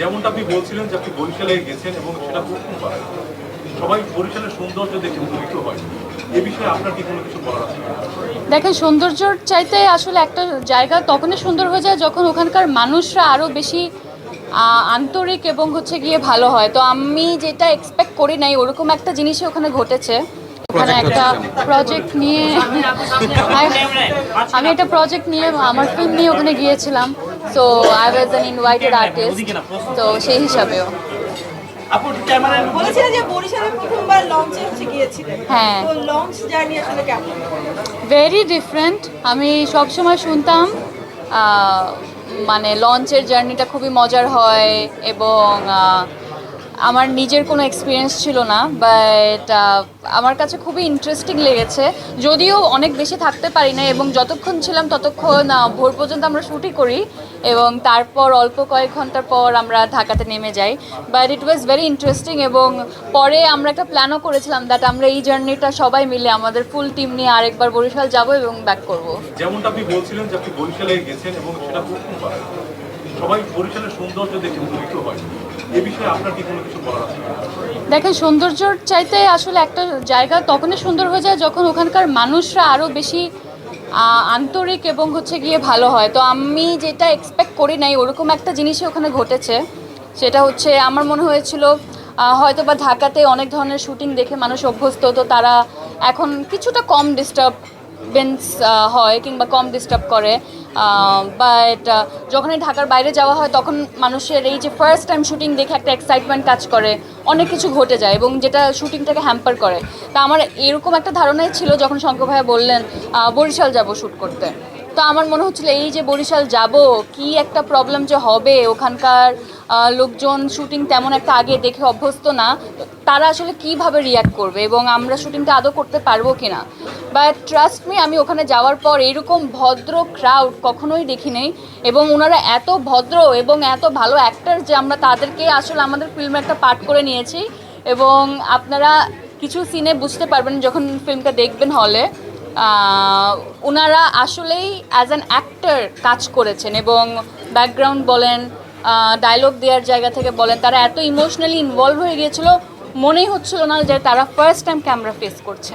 যেমনটা আপনি বলছিলেন যে আপনি বরিশালে গেছেন এবং সেটা প্রথমবার সবাই বরিশালের সৌন্দর্য দেখে মুগ্ধ হয়। এ বিষয়ে আপনার কি কোনো কিছু বলার আছে? দেখেন সৌন্দর্যর চাইতে আসলে একটা জায়গা তখনই সুন্দর হয়ে যায় যখন ওখানকার মানুষরা আরও বেশি আন্তরিক এবং হচ্ছে গিয়ে ভালো হয়। তো আমি যেটা এক্সপেক্ট করি নাই ওরকম একটা জিনিসই ওখানে ঘটেছে। ওখানে একটা প্রজেক্ট নিয়ে আমি একটা প্রজেক্ট নিয়ে আমার ফিল্ম নিয়ে ওখানে গিয়েছিলাম। So I was an invited artist তো সেই হিসাবেও। বলেছিলেন যে বরিশালে প্রথমবার লঞ্চে হচ্ছে গিয়েছিলেন? হ্যাঁ। তো লঞ্চ জার্নি আসলে কেমন? ভেরি ডিফারেন্ট আমি সবসময় শুনতাম মানে লঞ্চের জার্নিটা খুবই মজার হয় এবং আমার নিজের কোনো এক্সপিরিয়েন্স ছিল না বাট আমার কাছে খুবই ইন্টারেস্টিং লেগেছে। যদিও অনেক বেশি থাকতে পারি না এবং যতক্ষণ ছিলাম ততক্ষণ ভোর পর্যন্ত আমরা শুটই করি এবং তারপর অল্প কয়েক ঘণ্টার পর আমরা ঢাকাতে নেমে যাই। But it was very interesting এবং পরে আমরা একটা প্ল্যানও করেছিলাম দ্যাট আমরা এই জার্নিটা সবাই মিলে, আমাদের ফুল টিম নিয়ে আরেকবার বরিশাল যাব এবং ব্যাক করব। যেমনটা আপনি বলছিলেন যে আপনি বরিশালে গেছেন এবং সেটা প্রথমবার সবাই বরিশালের সৌন্দর্য দেখে মুগ্ধ হয়। এ বিষয়ে আপনার কি কোনো কিছু বলার আছে? দেখেন, সৌন্দর্যর চাইতে আসলে একটা জায়গা তখনই সুন্দর হয়ে যায় যখন ওখানকার মানুষরা আরও বেশি আন্তরিক এবং হচ্ছে গিয়ে ভালো হয়। তো আমি যেটা এক্সপেক্ট করি নাই, ওরকম একটা জিনিসই ওখানে ঘটেছে। সেটা হচ্ছে আমার মনে হয়েছিল হয়তো বা ঢাকাতে অনেক ধরনের শুটিং দেখে মানুষ অভ্যস্ত, তো তারা এখন কিছুটা কম ডিস্টার্বেন্স হয় কিংবা কম ডিস্টার্ব করে বাট যখনই ঢাকার বাইরে যাওয়া হয় তখন মানুষের এই যে ফার্স্ট টাইম শুটিং দেখে একটা এক্সাইটমেন্ট কাজ করে, অনেক কিছু ঘটে যায় এবং যেটা শুটিংটাকে হ্যাম্পার করে। তা আমার এরকম একটা ধারণাই ছিল যখন শঙ্কর ভাইয়া বললেন বরিশাল যাব শ্যুট করতে। তো আমার মনে হচ্ছিল এই যে বরিশাল যাব, কি একটা প্রবলেম যে হবে? ওখানকার লোকজন শুটিং তেমন একটা আগে দেখে অভ্যস্ত না। তারা আসলে কীভাবে রিয়াক্ট করবে এবং আমরা শুটিংটা আদৌ করতে পারব কি না বাট ট্রাস্ট মি আমি ওখানে যাওয়ার পর এরকম ভদ্র ক্রাউড কখনোই দেখি নেই এবং ওনারা এত ভদ্র এবং এত ভালো অ্যাক্টার যে আমরা তাদেরকে আসলে আমাদের ফিল্মে একটা পার্ট করে নিয়েছি এবং আপনারা কিছু সিনে বুঝতে পারবেন যখন ফিল্মটা দেখবেন হলে ওনারা আসলেই অ্যাজ অ্যান অ্যাক্টার কাজ করেছেন এবং ব্যাকগ্রাউন্ড বলেন ডায়লগ দেওয়ার জায়গা থেকে বলেন, তারা এত ইমোশনালি ইনভলভ হয়ে গিয়েছিল মনেই হচ্ছিল না যে তারা ফার্স্ট টাইম ক্যামেরা ফেস করছে।